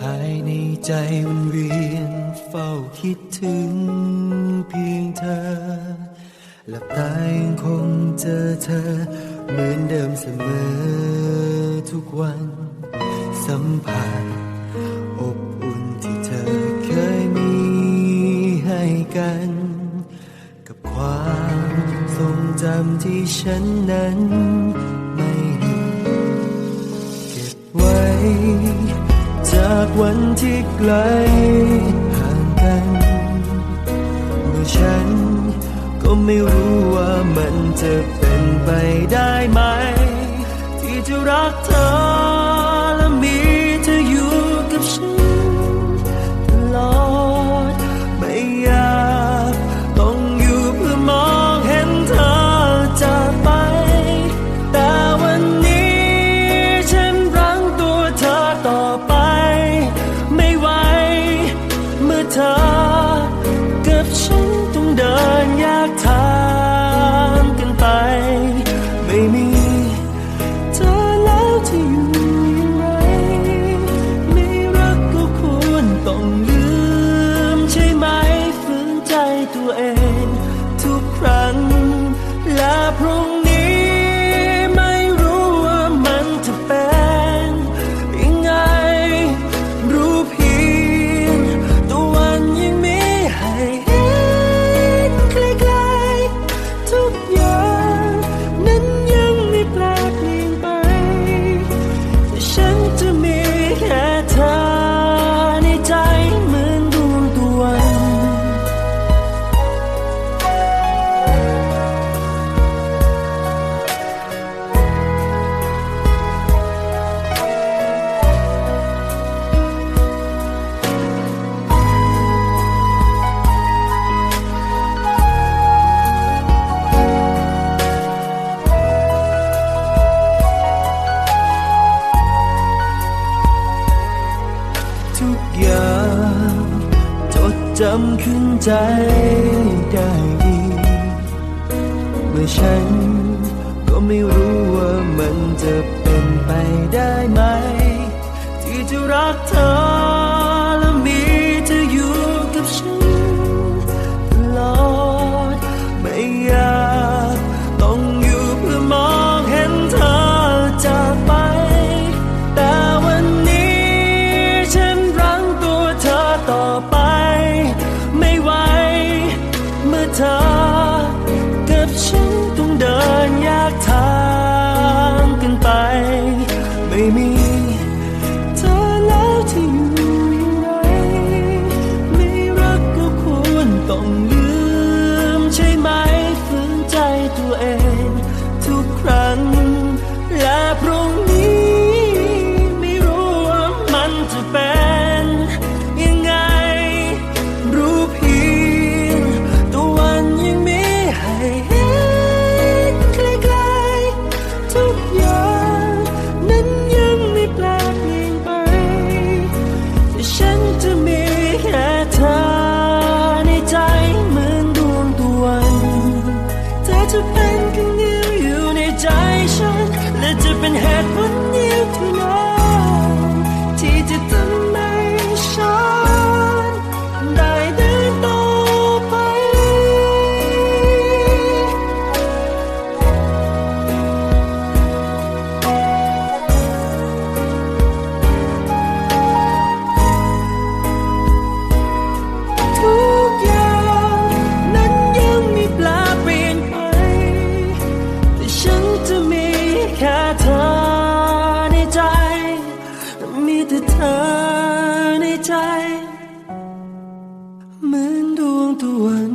หายในใจมันเวียนเฝ้าคิดถึงเพียงเธอ หลับตายังคงเจอเธอ เหมือนเดิมเสมอทุกวัน สัมผัสอบอุ่นที่เธอเคยมีให้กัน กับความทรงจำที่ฉันนั้นไม่เก็บไว้ จากวันที่ไกลห่างกัน เมื่อฉันก็ไม่รู้ว่ามันจะเป็นไปได้ไหม ที่จะรักเธอ เกือเธอ กับฉันต้องเดินแยกทางกันไป ไม่มีเธอแล้วจะอยู่อย่างไรไม่รักก็ควรต้องลืมใช่ไหมฝืนใจตัวเอง ทุกครั้ง จำขึ้นใจได้ดี เมื่อฉันก็ไม่รู้ว่ามันจะเป็นไปได้ไหม ที่จะรักเธอ ไแค่เธอในใจ มีแต่เธอในใจ เหมือนดวงตะวัน